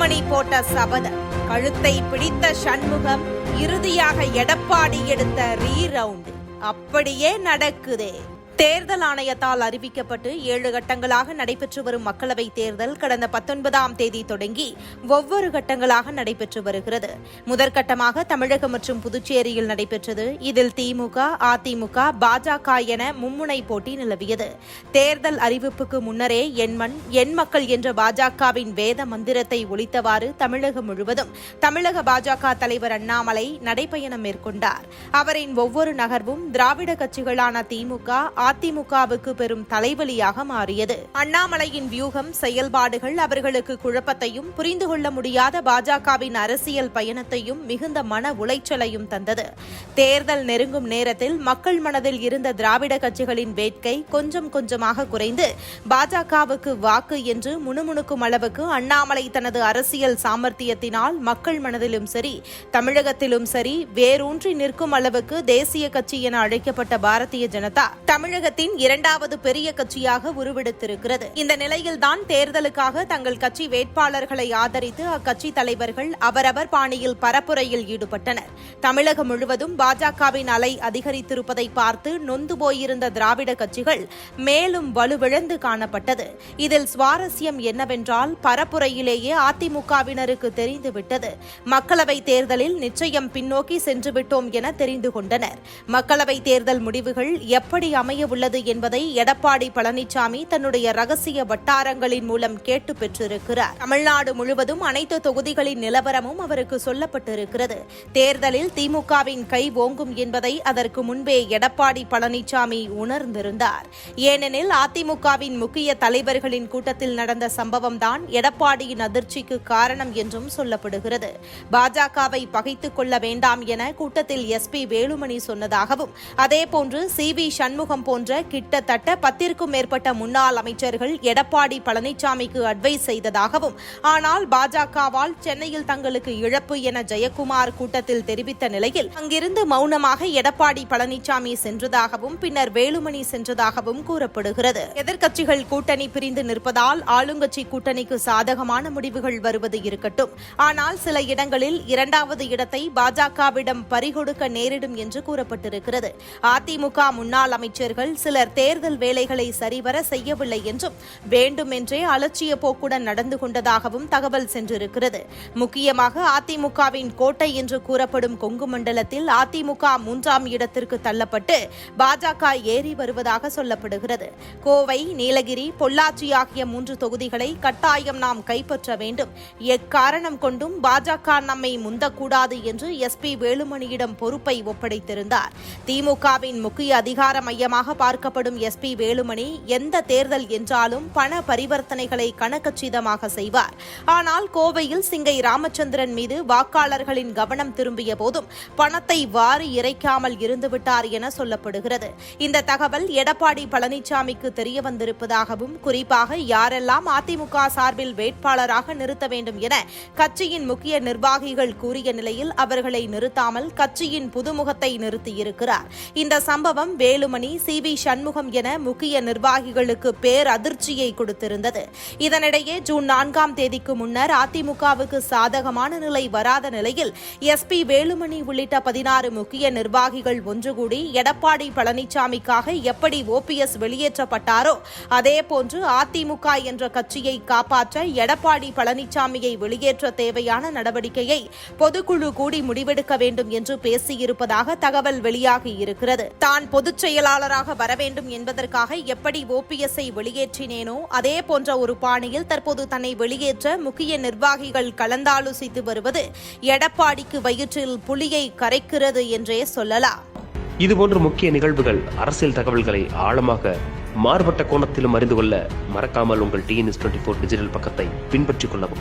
வேலுமணி போட்ட சபதம் கழுத்தை பிடித்த சண்முகம் இறுதியாக எடப்பாடி எடுத்த ரீரவுண்ட் அப்படியே நடக்குதே. தேர்தல் ஆணையத்தால் அறிவிக்கப்பட்டு ஏழு கட்டங்களாக நடைபெற்று வரும் மக்களவைத் தேர்தல் கடந்த பத்தொன்பதாம் தேதி தொடங்கி ஒவ்வொரு கட்டங்களாக நடைபெற்று வருகிறது. முதற்கட்டமாக தமிழகம் மற்றும் புதுச்சேரியில் நடைபெற்றது. இதில் திமுக அதிமுக பாஜக என மும்முனை போட்டி நிலவியது. தேர்தல் அறிவிப்புக்கு முன்னரே எண்மண் எண் மக்கள் என்ற பாஜகவின் வேத மந்திரத்தை ஒழித்தவாறு தமிழகம் முழுவதும் தமிழக பாஜக தலைவர் அண்ணாமலை நடைபயணம் மேற்கொண்டார். அவரின் ஒவ்வொரு நகர்வும் திராவிட கட்சிகளான திமுக அதிமுகவுக்கு பெரும் தலைவலியாக மாறியது. அண்ணாமலையின் வியூகம் செயல்பாடுகள் அவர்களுக்கு குழப்பத்தையும் புரிந்து கொள்ள முடியாத பாஜகவின் அரசியல் பயணத்தையும் மிகுந்த மன உளைச்சலையும் தந்தது. தேர்தல் நெருங்கும் நேரத்தில் மக்கள் மனதில் இருந்த திராவிட கட்சிகளின் வேட்கை கொஞ்சம் கொஞ்சமாக குறைந்து பாஜகவுக்கு வாக்கு என்று முணுமுணுக்கும் அளவுக்கு அண்ணாமலை தனது அரசியல் சாமர்த்தியத்தினால் மக்கள் மனதிலும் சரி தமிழகத்திலும் சரி வேரூன்றி நிற்கும் அளவுக்கு தேசிய கட்சி என அழைக்கப்பட்ட பாரதிய ஜனதா. தமிழக தமிழகத்தின் இரண்டாவது பெரிய கட்சியாக உருவெடுத்திருக்கிறது. இந்த நிலையில்தான் தேர்தலுக்காக தங்கள் கட்சி வேட்பாளர்களை ஆதரித்து அக்கட்சி தலைவர்கள் அவரவர் பாணியில் பரப்புரையில் ஈடுபட்டனர். தமிழகம் முழுவதும் பாஜகவின் அலை அதிகரித்திருப்பதை பார்த்து நொந்து போயிருந்த திராவிட கட்சிகள் மேலும் வலுவிழந்து காணப்பட்டது. இதில் சுவாரஸ்யம் என்னவென்றால் பரப்புரையிலேயே அதிமுகவினருக்கு தெரிந்துவிட்டது. மக்களவைத் தேர்தலில் நிச்சயம் பின்னோக்கி சென்றுவிட்டோம் என தெரிந்து கொண்டனர். மக்களவைத் தேர்தல் முடிவுகள் எப்படி அமைய உள்ளது என்பதை எடப்பாடி பழனிசாமி தன்னுடைய ரகசிய வட்டாரங்களின் மூலம் கேட்டு பெற்றிருக்கிறார். தமிழ்நாடு முழுவதும் அனைத்து தொகுதிகளின் நிலவரமும் அவருக்கு சொல்லப்பட்டிருக்கிறது. தேர்தலில் திமுகவின் கை ஓங்கும் என்பதை அதற்கு முன்பே எடப்பாடி பழனிசாமி உணர்ந்திருந்தார். ஏனெனில் அதிமுகவின் முக்கிய தலைவர்களின் கூட்டத்தில் நடந்த சம்பவம்தான் எடப்பாடியின் அதிர்ச்சிக்கு காரணம் என்றும் சொல்லப்படுகிறது. பாஜகவை பகைத்துக் கொள்ள வேண்டாம் என கூட்டத்தில் எஸ்பி வேலுமணி சொன்னதாகவும் அதேபோன்று சி வி சண்முகம் போன்ற போன்ற கிட்டத்தட்ட பத்திற்கும் மேற்பட்ட முன்னாள் அமைச்சர்கள் எடப்பாடி பழனிசாமிக்கு அட்வைஸ் செய்ததாகவும் ஆனால் பாஜகவால் சென்னையில் தங்களுக்கு இழப்பு என ஜெயக்குமார் கூட்டத்தில் தெரிவித்த நிலையில் அங்கிருந்து மௌனமாக எடப்பாடி பழனிசாமி சென்றதாகவும் பின்னர் வேலுமணி சென்றதாகவும் கூறப்படுகிறது. எதிர்க்கட்சிகள் கூட்டணி பிரிந்து நிற்பதால் ஆளுங்கட்சி கூட்டணிக்கு சாதகமான முடிவுகள் வருவது இருக்கட்டும். ஆனால் சில இடங்களில் இரண்டாவது இடத்தை பாஜகவிடம் பறிகொடுக்க நேரிடும் என்று கூறப்பட்டிருக்கிறது. அதிமுக முன்னாள் அமைச்சர்கள் சிலர் தேர்தல் வேலைகளை சரிவர செய்யவில்லை என்றும் வேண்டுமென்றே அலட்சிய போக்குடன் நடந்து கொண்டதாகவும் தகவல் சென்றிருக்கிறது. முக்கியமாக அதிமுகவின் கோட்டை என்று கூறப்படும் கொங்கு மண்டலத்தில் அதிமுக மூன்றாம் இடத்திற்கு தள்ளப்பட்டு பாஜக ஏறி வருவதாக சொல்லப்படுகிறது. கோவை நீலகிரி பொள்ளாச்சி ஆகிய மூன்று தொகுதிகளை கட்டாயம் நாம் கைப்பற்ற வேண்டும். எக்காரணம் கொண்டும் பாஜக நம்மை முந்தக்கூடாது என்று எஸ்பி வேலுமணியிடம் பொறுப்பை ஒப்படைத்திருந்தார். திமுகவின் முக்கிய அதிகார மையமாக பார்க்கப்படும் எஸ் பி வேலுமணி எந்த தேர்தல் என்றாலும் பண பரிவர்த்தனைகளை கணக்கச்சிதமாக செய்வார். ஆனால் கோவையில் சிங்கை ராமச்சந்திரன் மீது வாக்காளர்களின் கவனம் திரும்பிய போதும் பணத்தை வாரி இறைக்காமல் இருந்துவிட்டார் என சொல்லப்படுகிறது. இந்த தகவல் எடப்பாடி பழனிசாமிக்கு தெரிய வந்திருப்பதாகவும் குறிப்பாக யாரெல்லாம் அதிமுக சார்பில் வேட்பாளராக நிறுத்த வேண்டும் என கட்சியின் முக்கிய நிர்வாகிகள் கூறிய நிலையில் அவர்களை நிறுத்தாமல் கட்சியின் புதுமுகத்தை நிறுத்தியிருக்கிறார். இந்த சம்பவம் வேலுமணி சி வி சண்முகம் என முக்கிய நிர்வாகிகளுக்கு பேர் அதிர்ச்சியை கொடுத்திருந்தது. இதனிடையே ஜூன் நான்காம் தேதிக்கு முன்னர் அதிமுகவுக்கு சாதகமான நிலை வராத நிலையில் எஸ்பி வேலுமணி உள்ளிட்ட பதினாறு முக்கிய நிர்வாகிகள் ஒன்றுகூடி எடப்பாடி பழனிசாமிக்காக எப்படி ஓபிஎஸ் வெளியேற்றப்பட்டாரோ அதேபோன்று அதிமுக என்ற கட்சியை காப்பாற்ற எடப்பாடி பழனிசாமியை வெளியேற்ற தேவையான நடவடிக்கையை பொதுக்குழு கூடி முடிவெடுக்க வேண்டும் என்று பேசியிருப்பதாக தகவல் வெளியாகியிருக்கிறது தான் பொதுச் செயலாளராக வர வேண்டும் என்பதற்காக எப்படி ஓபிஎஸ்ஐ வெளியேற்றினேனோ அதே போன்ற ஒரு பாணியில் தற்போது தன்னை வெளியேற்ற முக்கிய நிர்வாகிகள் கலந்தாலோசித்து வருவது எடப்பாடிக்கு வயிற்றில் புலியை கரைக்கிறது என்றே சொல்லலாம். இதுபோன்ற முக்கிய நிகழ்வுகள் அரசியல் தகவல்களை ஆழமாக மாறுபட்ட கோணத்திலும் அறிந்து கொள்ள மறக்காமல் உங்கள் டிஎன்எஸ் டுவெண்ட்டி ஃபோர் டிஜிட்டல் பக்கத்தை பின்பற்றிக் கொள்ளவும்.